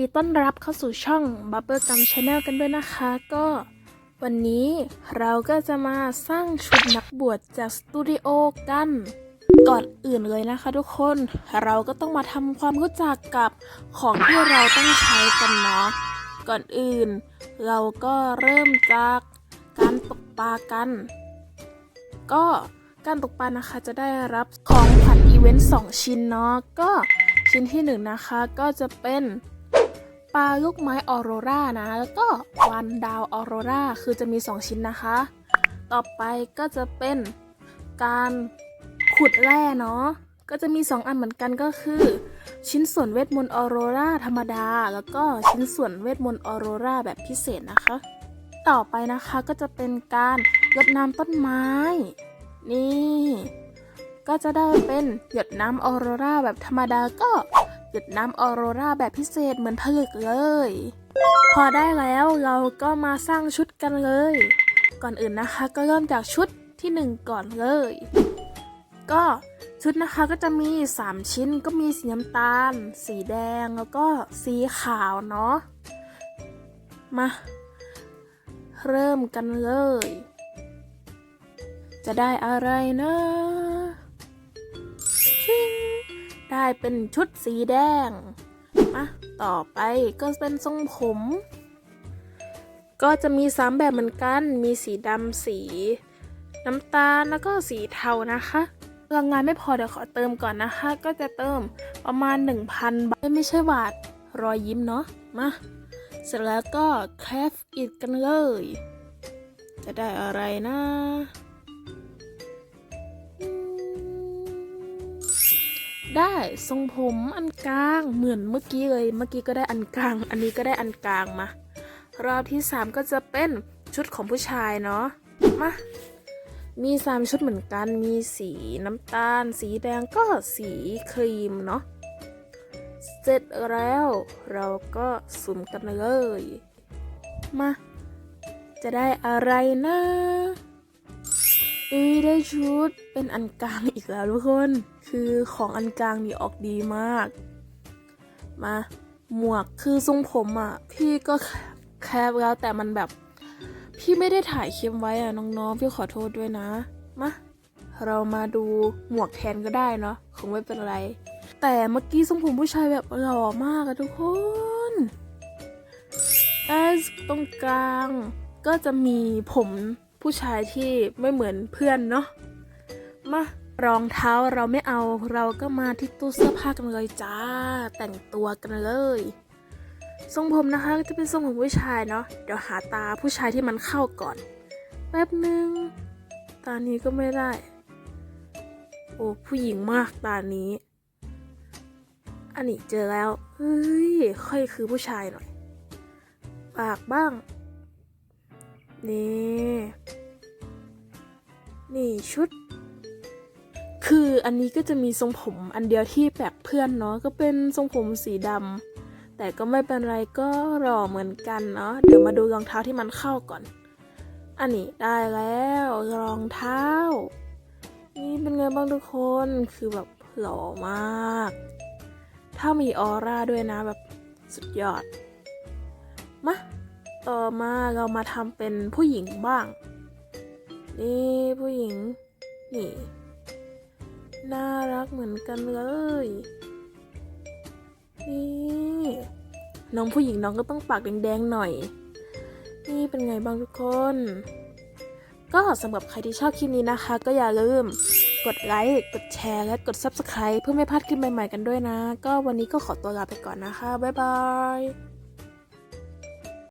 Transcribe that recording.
ดีต้อนรับเข้าสู่ช่อง Bubble Gum Channel กันด้วยนะคะ ก็วันนี้เราก็จะมาสร้างชุดนักบวชจากสตูดิโอกัน ก่อนอื่นเลยนะคะทุกคนเราก็ต้องมาทำความรู้จักกับของที่เราต้องใช้กันเนาะก่อนอื่น เราก็เริ่มจากการตกปลากัน ก็การตกปลานะคะจะได้รับของขวัญอีเวนต์2ชิ้นเนาะก็ชิ้นที่หนึ่งนะคะก็จะเป็น ลาลูกไม้ออโรรานะ แล้วก็วันดาวออโรราคือจะมี 2 ชิ้นนะคะ ต่อไปก็จะเป็นการขุดแร่เนาะก็จะมี 2 อันเหมือนกันก็คือ ชิ้นส่วนเวทมนต์ออโรราธรรมดา แล้วก็ชิ้นส่วนเวทมนต์ออโรราแบบพิเศษนะคะ ต่อไปนะคะก็จะเป็นการรดน้ำต้นไม้ นี่ ก็จะได้เป็นหยดน้ำออโรราแบบธรรมดาก็ หยดน้ำออโรราแบบพิเศษเหมือนผลึกเลย พอได้แล้วเราก็มาสร้างชุดกันเลย ก่อนอื่นนะคะก็เริ่มจากชุดที่หนึ่งก่อนเลย ก็ชุดนะคะก็จะมี 3 ชิ้นก็มีสีน้ำตาล สีแดงแล้วก็สีขาวเนาะมา เริ่มกันเลย จะได้อะไรนะ ได้เป็นชุดสีแดงมาต่อไปก็เป็นทรงผม ก็จะมีสามแบบเหมือนกัน มีสีดำสีน้ำตาลแล้วก็สีเทานะคะพลังงานไม่พอเดี๋ยวขอเติมก่อนนะคะ ก็จะเติมประมาณ 1,000 บาท ไม่ใช่บาทรอยยิ้มเนาะมาเสร็จแล้วก็แคฟอิดกันเลย จะได้อะไรนะ ได้ทรงผมอันกลางเหมือนเมื่อกี้เลย เมื่อกี้ก็ได้อันกลาง อันนี้ก็ได้อันกลางมารอบที่สามก็จะเป็นชุดของผู้ชายเนาะมามีสามชุดเหมือนกัน มีสีน้ำตาล สีแดงก็สีครีมเนาะเสร็จแล้วเราก็สุ่มกันเลย มา จะได้อะไรนะ อุ้ยได้ชุดเป็นอันกลางอีกแล้วทุกคน คือของอันกลางนี่ออกดีมาก มา หมวกคือทรงผมอะ่ะ พี่ก็แคบแล้วแต่มันแบบ พี่ไม่ได้ถ่ายคลิปไว้อะน้องๆ พี่ขอโทษด้วยนะ มา เรามาดูหมวกแทนก็ได้เนาะคงไม่เป็นไร แต่เมื่อกี้ทรงผมผู้ชายแบบหล่อมากอะทุกคนแอสตรงกลางก็จะมีผม ผู้ชายที่ไม่เหมือนเพื่อนเนาะมารองเท้าเราไม่เอาเราก็มาที่ตู้เสื้อผ้ากันเลยจ้า แต่งตัวกันเลย ทรงผมนะคะจะเป็นทรงผมผู้ชายเนาะเดี๋ยวหาตาผู้ชายที่มันเข้าก่อน แป๊บหนึ่งตานี้ก็ไม่ได้ โอ้ผู้หญิงมากตานี้ อันนี้เจอแล้วเฮ้ยค่อยคือผู้ชายหน่อย ปากบ้าง นี่ นี่ชุด คืออันนี้ก็จะมีทรงผมอันเดียวที่แปลกเพื่อนเนาะก็เป็นทรงผมสีดำแต่ก็ไม่เป็นไรก็รอเหมือนกันเนาะเดี๋ยวมาดูรองเท้าที่มันเข้าก่อน อันนี้ได้แล้วรองเท้า นี่เป็นไงบ้างทุกคนคือแบบหล่อมาก ถ้ามีออร่าด้วยนะแบบสุดยอด มา ต่อมาเรามาทำเป็นผู้หญิงบ้าง นี่ผู้หญิง นี่ น่ารักเหมือนกันเลย นี่น้องผู้หญิงน้องก็ต้องปากแดงๆหน่อย นี่เป็นไงบ้างทุกคน ก็สำหรับใครที่ชอบคลิปนี้นะคะ ก็อย่าลืมกดไลค์ กดแชร์ และกด Subscribe เพื่อไม่พลาดคลิปใหม่ๆกันด้วยนะ ก็วันนี้ก็ขอตัวลาไปก่อนนะคะ บ๊ายบาย